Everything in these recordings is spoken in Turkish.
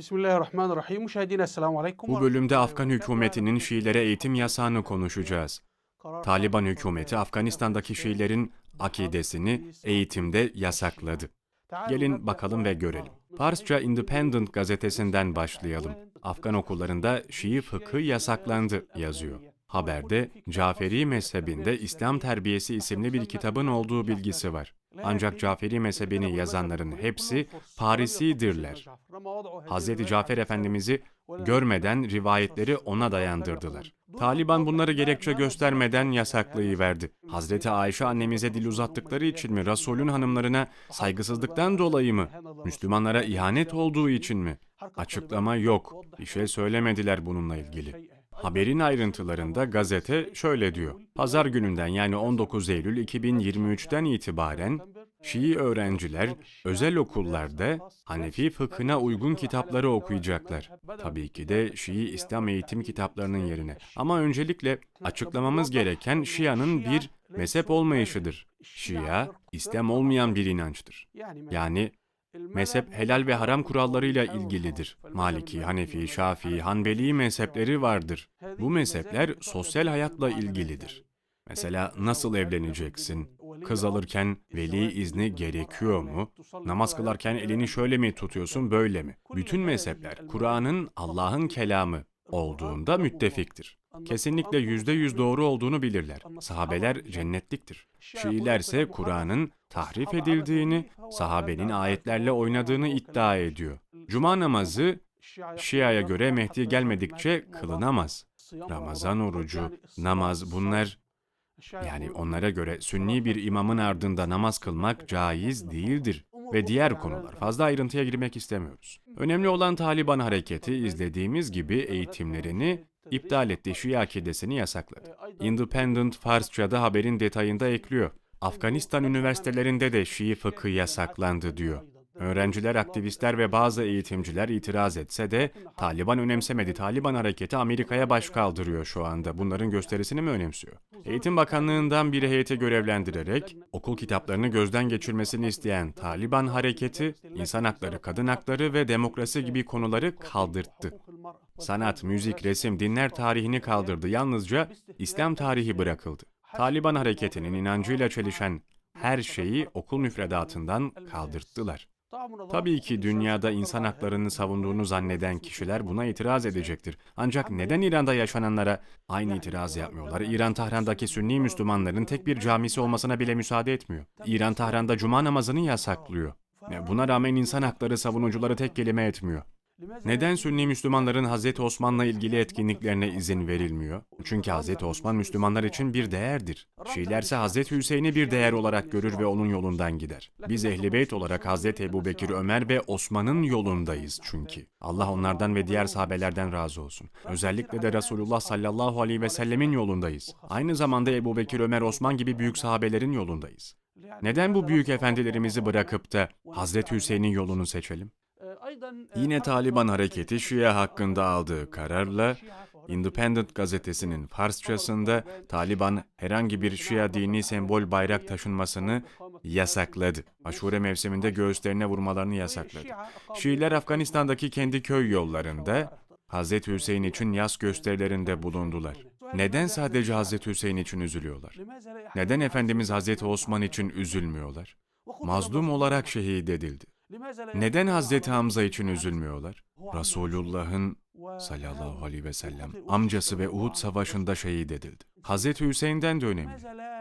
Bismillahirrahmanirrahim. Müşahedine selamu aleyküm. Bu bölümde Afgan hükümetinin Şiilere eğitim yasağını konuşacağız. Taliban hükümeti Afganistan'daki Şiilerin akidesini eğitimde yasakladı. Gelin bakalım ve görelim. Farsça Independent gazetesinden başlayalım. Afgan okullarında Şii fıkhı yasaklandı yazıyor. Haberde Caferi mezhebinde İslam Terbiyesi isimli bir kitabın olduğu bilgisi var. Ancak Caferi mezhebini yazanların hepsi Parisidirler. Hz. Cafer Efendimiz'i görmeden rivayetleri ona dayandırdılar. Taliban bunları gerekçe göstermeden yasaklayıverdi. Hazreti Ayşe annemize dil uzattıkları için mi, Resulün hanımlarına saygısızlıktan dolayı mı, Müslümanlara ihanet olduğu için mi? Açıklama yok. Bir şey söylemediler bununla ilgili. Haberin ayrıntılarında gazete şöyle diyor. Pazar gününden yani 19 Eylül 2023'ten itibaren Şii öğrenciler özel okullarda Hanefi fıkhına uygun kitapları okuyacaklar. Tabii ki de Şii İslam eğitim kitaplarının yerine. Ama öncelikle açıklamamız gereken Şia'nın bir mezhep olmayışıdır. Şia, İslam olmayan bir inançtır. Yani mezhep helal ve haram kurallarıyla ilgilidir. Maliki, Hanefi, Şafii, Hanbeli mezhepleri vardır. Bu mezhepler sosyal hayatla ilgilidir. Mesela nasıl evleneceksin? Kız alırken veli izni gerekiyor mu? Namaz kılarken elini şöyle mi tutuyorsun, böyle mi? Bütün mezhepler Kur'an'ın Allah'ın kelamı olduğunda müttefiktir. Kesinlikle yüzde yüz doğru olduğunu bilirler. Sahabeler cennetliktir. Şiilerse Kur'an'ın tahrif edildiğini, sahabenin ayetlerle oynadığını iddia ediyor. Cuma namazı Şia'ya göre Mehdi gelmedikçe kılınamaz. Ramazan orucu, namaz bunlar yani onlara göre sünni bir imamın ardında namaz kılmak caiz değildir ve diğer konular. Fazla ayrıntıya girmek istemiyoruz. Önemli olan Taliban hareketi izlediğimiz gibi eğitimlerini iptal etti, Şia akidesini yasakladı. Independent Farsça'da haberin detayında ekliyor. Afganistan üniversitelerinde de Şii fıkhı yasaklandı diyor. Öğrenciler, aktivistler ve bazı eğitimciler itiraz etse de Taliban önemsemedi. Taliban hareketi Amerika'ya baş kaldırıyor şu anda. Bunların gösterisini mi önemsiyor? Eğitim Bakanlığı'ndan bir heyeti görevlendirerek okul kitaplarını gözden geçirmesini isteyen Taliban hareketi insan hakları, kadın hakları ve demokrasi gibi konuları kaldırttı. Sanat, müzik, resim, dinler tarihini kaldırdı. Yalnızca İslam tarihi bırakıldı. Taliban hareketinin inancıyla çelişen her şeyi okul müfredatından kaldırttılar. Tabii ki dünyada insan haklarını savunduğunu zanneden kişiler buna itiraz edecektir. Ancak neden İran'da yaşananlara aynı itiraz yapmıyorlar? İran Tahran'daki Sünni Müslümanların tek bir camisi olmasına bile müsaade etmiyor. İran Tahran'da cuma namazını yasaklıyor. Ve Buna rağmen insan hakları savunucuları tek kelime etmiyor. Neden Sünni Müslümanların Hazreti Osman'la ilgili etkinliklerine izin verilmiyor? Çünkü Hazreti Osman Müslümanlar için bir değerdir. Şiilerse Hazreti Hüseyin'i bir değer olarak görür ve onun yolundan gider. Biz Ehl-i Beyt olarak Hazreti Ebubekir, Ömer ve Osman'ın yolundayız çünkü. Allah onlardan ve diğer sahabelerden razı olsun. Özellikle de Resulullah sallallahu aleyhi ve sellemin yolundayız. Aynı zamanda Ebubekir, Ömer, Osman gibi büyük sahabelerin yolundayız. Neden bu büyük efendilerimizi bırakıp da Hazreti Hüseyin'in yolunu seçelim? Yine Taliban hareketi Şia hakkında aldığı kararla Independent gazetesinin Farsçasında Taliban herhangi bir Şia dini sembol bayrak taşınmasını yasakladı. Aşure mevsiminde göğüslerine vurmalarını yasakladı. Şiiler Afganistan'daki kendi köy yollarında Hazreti Hüseyin için yaz gösterilerinde bulundular. Neden sadece Hazreti Hüseyin için üzülüyorlar? Neden Efendimiz Hazreti Osman için üzülmüyorlar? Mazlum olarak şehit edildi. Neden Hazreti Hamza için üzülmüyorlar? Resulullah'ın sallallahu aleyhi ve sellem amcası ve Uhud savaşında şehit edildi. Hazreti Hüseyin'den de önemli.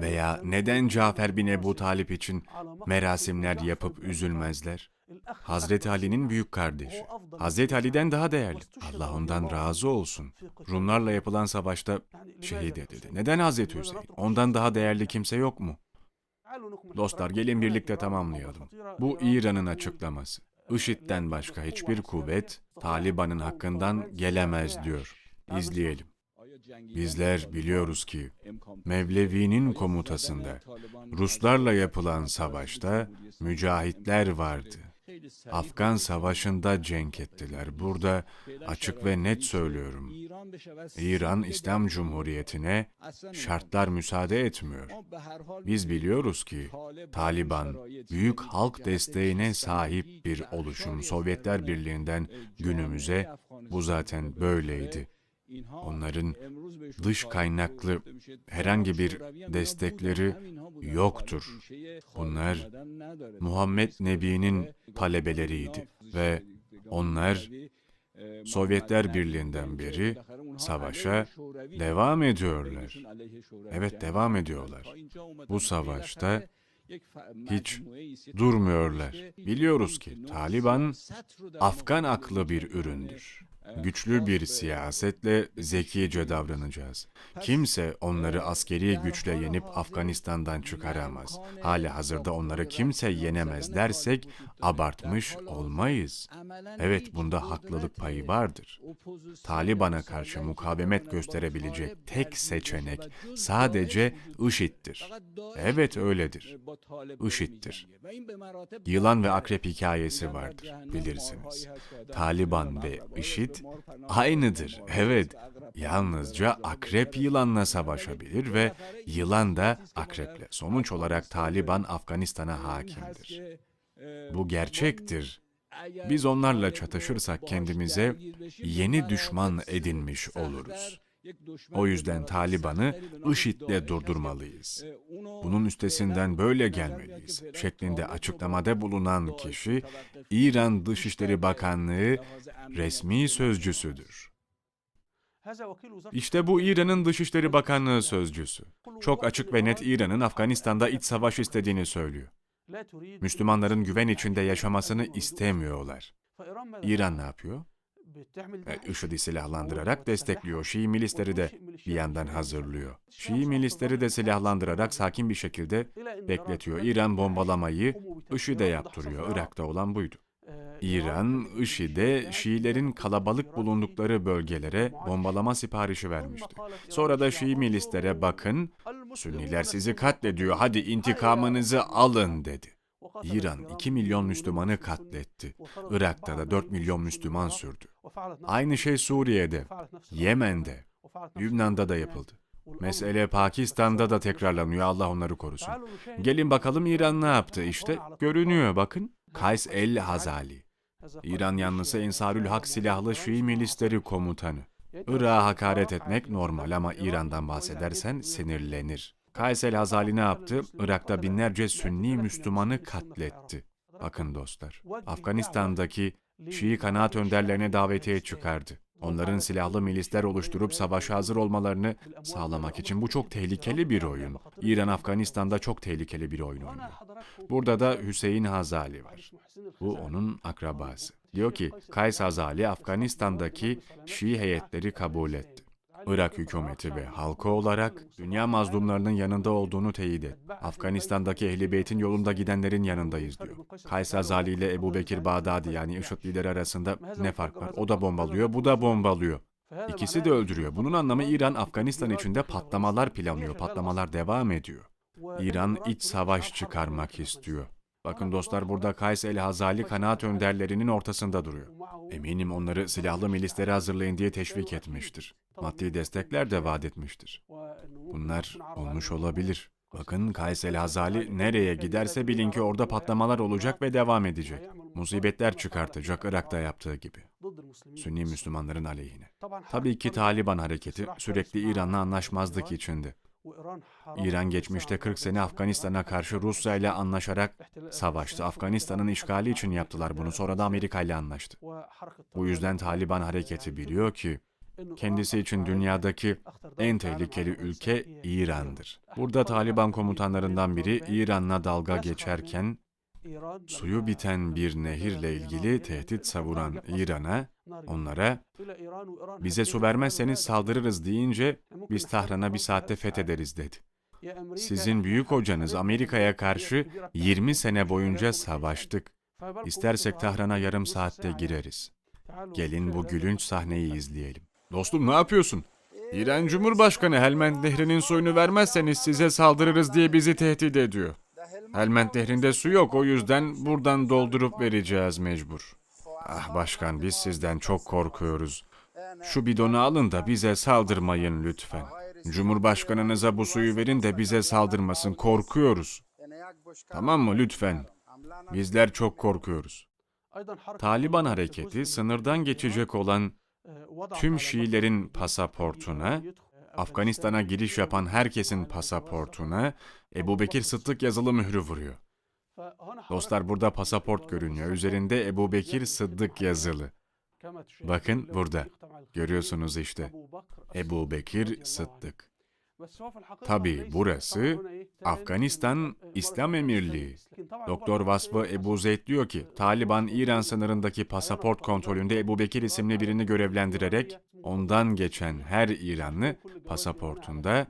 Veya neden Cafer bin Ebu Talip için merasimler yapıp üzülmezler? Hazreti Ali'nin büyük kardeşi. Hazreti Ali'den daha değerli. Allah ondan razı olsun. Rumlarla yapılan savaşta şehit edildi. Neden Hazreti Hüseyin? Ondan daha değerli kimse yok mu? Dostlar gelin birlikte tamamlayalım. Bu İran'ın açıklaması. IŞİD'den başka hiçbir kuvvet Taliban'ın hakkından gelemez diyor. İzleyelim. Bizler biliyoruz ki Mevlevi'nin komutasında Ruslarla yapılan savaşta mücahitler vardı. Afgan Savaşı'nda cenk ettiler. Burada açık ve net söylüyorum. İran İslam Cumhuriyeti'ne şartlar müsaade etmiyor. Biz biliyoruz ki Taliban büyük halk desteğine sahip bir oluşum. Sovyetler Birliği'nden günümüze bu zaten böyleydi. Onların dış kaynaklı herhangi bir destekleri yoktur. Bunlar Muhammed Nebi'nin talebeleriydi ve onlar Sovyetler Birliği'nden beri savaşa devam ediyorlar. Evet devam ediyorlar. Bu savaşta hiç durmuyorlar. Biliyoruz ki Taliban Afgan aklı bir üründür. Güçlü bir siyasetle zekice davranacağız. Kimse onları askeri güçle yenip Afganistan'dan çıkaramaz. Hala hazırda onları kimse yenemez dersek abartmış olmayız. Evet bunda haklılık payı vardır. Taliban'a karşı mukavemet gösterebilecek tek seçenek sadece IŞİD'dir. Evet öyledir. IŞİD'dir. Yılan ve akrep hikayesi vardır bilirsiniz. Taliban ve IŞİD aynıdır. Evet. Yalnızca akrep yılanla savaşabilir ve yılan da akreple. Sonuç olarak Taliban Afganistan'a hakimdir. Bu gerçektir. Biz onlarla çatışırsak kendimize yeni düşman edinmiş oluruz. O yüzden Taliban'ı IŞİD'le durdurmalıyız. Bunun üstesinden böyle gelmeliyiz şeklinde açıklamada bulunan kişi İran Dışişleri Bakanlığı resmi sözcüsüdür. İşte bu İran'ın Dışişleri Bakanlığı sözcüsü. Çok açık ve net İran'ın Afganistan'da iç savaş istediğini söylüyor. Müslümanların güven içinde yaşamasını istemiyorlar. İran ne yapıyor? E, IŞİD'i silahlandırarak destekliyor. Şii milisleri de bir yandan hazırlıyor. Şii milisleri de silahlandırarak sakin bir şekilde bekletiyor. İran bombalamayı IŞİD'e yaptırıyor. Irak'ta olan buydu. İran, IŞİD'e Şiilerin kalabalık bulundukları bölgelere bombalama siparişi vermişti. Sonra da Şii milislere bakın, Sünniler sizi katlediyor, hadi intikamınızı alın dedi. İran 2 milyon Müslümanı katletti. Irak'ta da 4 milyon Müslüman sürdü. Aynı şey Suriye'de, Yemen'de, Lübnan'da da yapıldı. Mesele Pakistan'da da tekrarlanıyor. Allah onları korusun. Gelin bakalım İran ne yaptı işte. Görünüyor bakın. Kays el Hazali. İran yanlısı Ensarül Hak silahlı Şii milisleri komutanı. Irak'a hakaret etmek normal ama İran'dan bahsedersen sinirlenir. Kays el Hazali ne yaptı? Irak'ta binlerce Sünni Müslümanı katletti. Bakın dostlar, Afganistan'daki Şii kanaat önderlerine davetiye çıkardı. Onların silahlı milisler oluşturup savaşa hazır olmalarını sağlamak için bu çok tehlikeli bir oyun. İran Afganistan'da çok tehlikeli bir oyun oynuyor. Burada da Hüseyin Hazali var. Bu onun akrabası. Diyor ki Kays Hazali Afganistan'daki Şii heyetleri kabul etti. Irak hükümeti ve halkı olarak dünya mazlumlarının yanında olduğunu teyit et. Afganistan'daki Ehl-i Beyt'in yolunda gidenlerin yanındayız diyor. Kays Azali ile Ebu Bekir Bağdadi yani IŞİD lideri arasında ne fark var? O da bombalıyor, bu da bombalıyor. İkisi de öldürüyor. Bunun anlamı İran Afganistan içinde patlamalar planlıyor, patlamalar devam ediyor. İran iç savaş çıkarmak istiyor. Bakın dostlar burada Kays el Hazali kanaat önderlerinin ortasında duruyor. Eminim onları silahlı milisleri hazırlayın diye teşvik etmiştir. Maddi destekler de vaat etmiştir. Bunlar olmuş olabilir. Bakın Kays el Hazali nereye giderse bilin ki orada patlamalar olacak ve devam edecek. Musibetler çıkartacak Irak'ta yaptığı gibi. Sünni Müslümanların aleyhine. Tabii ki Taliban hareketi sürekli İran'la anlaşmazlık içinde. İran geçmişte 40 sene Afganistan'a karşı Rusya ile anlaşarak savaştı. Afganistan'ın işgali için yaptılar bunu. Sonra da Amerika ile anlaştı. Bu yüzden Taliban hareketi biliyor ki kendisi için dünyadaki en tehlikeli ülke İran'dır. Burada Taliban komutanlarından biri İran'la dalga geçerken suyu biten bir nehirle ilgili tehdit savuran İran'a, onlara bize su vermezseniz saldırırız deyince biz Tahran'a bir saatte fethederiz dedi. Sizin büyük hocanız Amerika'ya karşı 20 sene boyunca savaştık. İstersek Tahran'a yarım saatte gireriz. Gelin bu gülünç sahneyi izleyelim. Dostum ne yapıyorsun? İran Cumhurbaşkanı Helmand Nehri'nin suyunu vermezseniz size saldırırız diye bizi tehdit ediyor. Helmand Nehri'nde su yok o yüzden buradan doldurup vereceğiz mecbur. Ah başkan biz sizden çok korkuyoruz. Şu bidonu alın da bize saldırmayın lütfen. Cumhurbaşkanınıza bu suyu verin de bize saldırmasın korkuyoruz. Tamam mı lütfen? Bizler çok korkuyoruz. Taliban hareketi sınırdan geçecek olan tüm Şiilerin pasaportuna, Afganistan'a giriş yapan herkesin pasaportuna Ebu Bekir Sıddık yazılı mührü vuruyor. Dostlar burada pasaport görünüyor. Üzerinde Ebu Bekir Sıddık yazılı. Bakın burada. Görüyorsunuz işte. Ebu Bekir Sıddık. Tabii burası Afganistan İslam Emirliği. Doktor Vasfı Ebu Zeyd diyor ki, Taliban İran sınırındaki pasaport kontrolünde Ebu Bekir isimli birini görevlendirerek ondan geçen her İranlı pasaportunda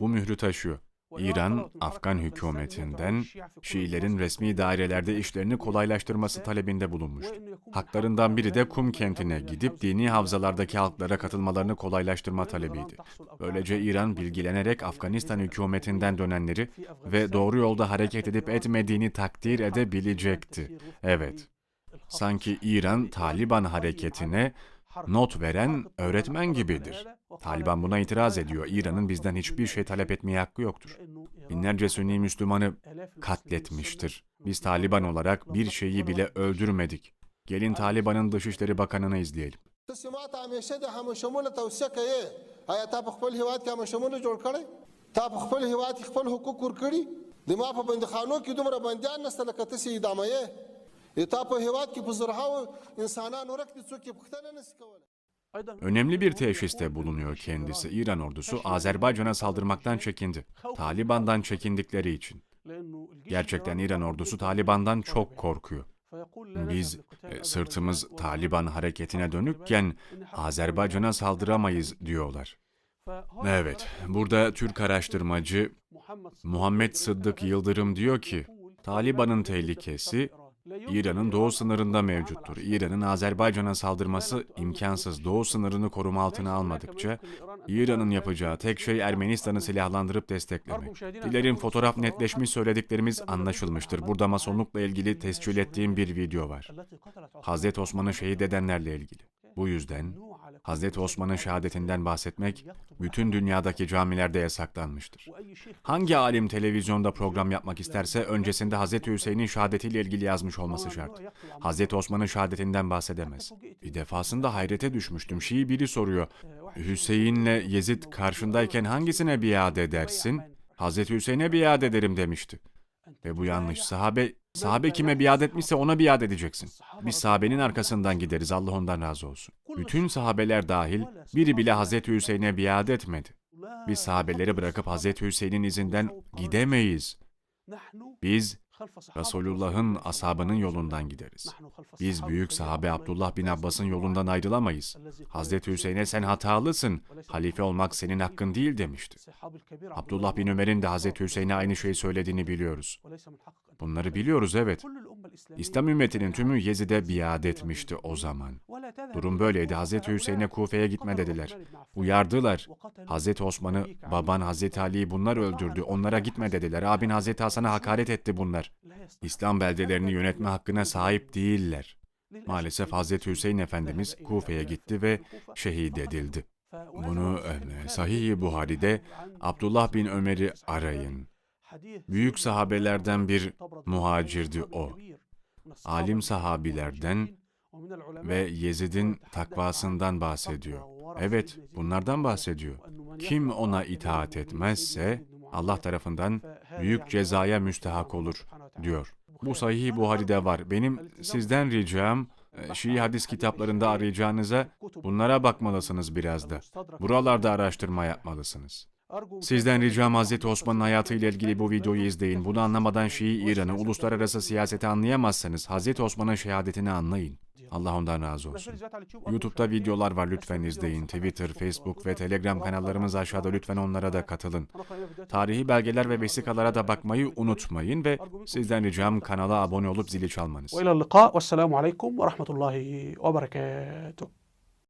bu mührü taşıyor. İran, Afgan hükümetinden Şiilerin resmi dairelerde işlerini kolaylaştırması talebinde bulunmuştu. Haklarından biri de Kum kentine gidip dini havzalardaki halklara katılmalarını kolaylaştırma talebiydi. Böylece İran bilgilenerek Afganistan hükümetinden dönenleri ve doğru yolda hareket edip etmediğini takdir edebilecekti. Evet. Sanki İran Taliban hareketine not veren öğretmen gibidir. Taliban buna itiraz ediyor. İran'ın bizden hiçbir şey talep etmeye hakkı yoktur. Binlerce Sünni Müslümanı katletmiştir. Biz Taliban olarak bir şeyi bile öldürmedik. Gelin Taliban'ın Dışişleri Bakanı'nı izleyelim. تاسو ما ته همیشه د همشموله توصیه کوي آیا تا په خپل هیواد کې همشموله جوړ کړی تا په خپل هیواد کې خپل حقوق ورکړي د ما په بندخانو کې دومره بندیان نشته لکه تاسې ادامه یې د تا په هیواد کې په زرهاو انسانان ورک دي څوک یې پوښتنه نشي کولی Önemli bir teşhiste bulunuyor kendisi. İran ordusu Azerbaycan'a saldırmaktan çekindi. Taliban'dan çekindikleri için. Gerçekten İran ordusu Taliban'dan çok korkuyor. Biz e, sırtımız Taliban hareketine dönükken Azerbaycan'a saldıramayız diyorlar. Evet, burada Türk araştırmacı Muhammed Sıddık Yıldırım diyor ki, Taliban'ın tehlikesi İran'ın doğu sınırında mevcuttur. İran'ın Azerbaycan'a saldırması imkansız. Doğu sınırını koruma altına almadıkça İran'ın yapacağı tek şey Ermenistan'ı silahlandırıp desteklemek. Dilerim fotoğraf netleşmiş söylediklerimiz anlaşılmıştır. Burada masonlukla ilgili tescil ettiğim bir video var. Hazreti Osman'ı şehit edenlerle ilgili. Bu yüzden Hazreti Osman'ın şehadetinden bahsetmek bütün dünyadaki camilerde yasaklanmıştır. Hangi alim televizyonda program yapmak isterse öncesinde Hazreti Hüseyin'in şehadetiyle ilgili yazmış olması şart. Hazreti Osman'ın şehadetinden bahsedemez. Bir defasında hayrete düşmüştüm. Şii biri soruyor. Hüseyin'le Yezid karşındayken hangisine biat edersin? Hazreti Hüseyin'e biat ederim demişti. Ve bu yanlış. Sahabe Sahabe kime biat etmişse ona biat edeceksin. Biz sahabenin arkasından gideriz. Allah ondan razı olsun. Bütün sahabeler dahil biri bile Hazreti Hüseyin'e biat etmedi. Biz sahabeleri bırakıp Hazreti Hüseyin'in izinden gidemeyiz. Biz Resulullah'ın ashabının yolundan gideriz. Biz büyük sahabe Abdullah bin Abbas'ın yolundan ayrılamayız. Hazreti Hüseyin'e sen hatalısın, halife olmak senin hakkın değil demişti. Abdullah bin Ömer'in de Hazreti Hüseyin'e aynı şeyi söylediğini biliyoruz. Bunları biliyoruz evet. İslam ümmetinin tümü Yezid'e biat etmişti o zaman. Durum böyleydi. Hazreti Hüseyin'e Kufe'ye gitme dediler. Uyardılar. Hazreti Osman'ı, baban Hazreti Ali'yi bunlar öldürdü. Onlara gitme dediler. Abin Hazreti Hasan'a hakaret etti bunlar. İslam beldelerini yönetme hakkına sahip değiller. Maalesef Hazreti Hüseyin Efendimiz Kufe'ye gitti ve şehit edildi. Bunu e, Sahih-i Buhari'de Abdullah bin Ömer'i arayın. Büyük sahabelerden bir muhacirdi o. Alim sahabilerden ve Yezid'in takvasından bahsediyor. Evet, bunlardan bahsediyor. Kim ona itaat etmezse Allah tarafından büyük cezaya müstehak olur diyor. Bu Sahih Buhari'de var. Benim sizden ricam e, Şii hadis kitaplarında arayacağınıza bunlara bakmalısınız biraz da. Buralarda araştırma yapmalısınız. Sizden ricam Hazreti Osman'ın hayatıyla ilgili bu videoyu izleyin. Bunu anlamadan Şii İran'ı, uluslararası siyaseti anlayamazsanız Hazreti Osman'ın şehadetini anlayın. Allah ondan razı olsun. YouTube'da videolar var lütfen izleyin. Twitter, Facebook ve Telegram kanallarımız aşağıda lütfen onlara da katılın. Tarihi belgeler ve vesikalara da bakmayı unutmayın ve sizden ricam kanala abone olup zili çalmanız. Ve ila ve rahmetullahi ve berekatuhu.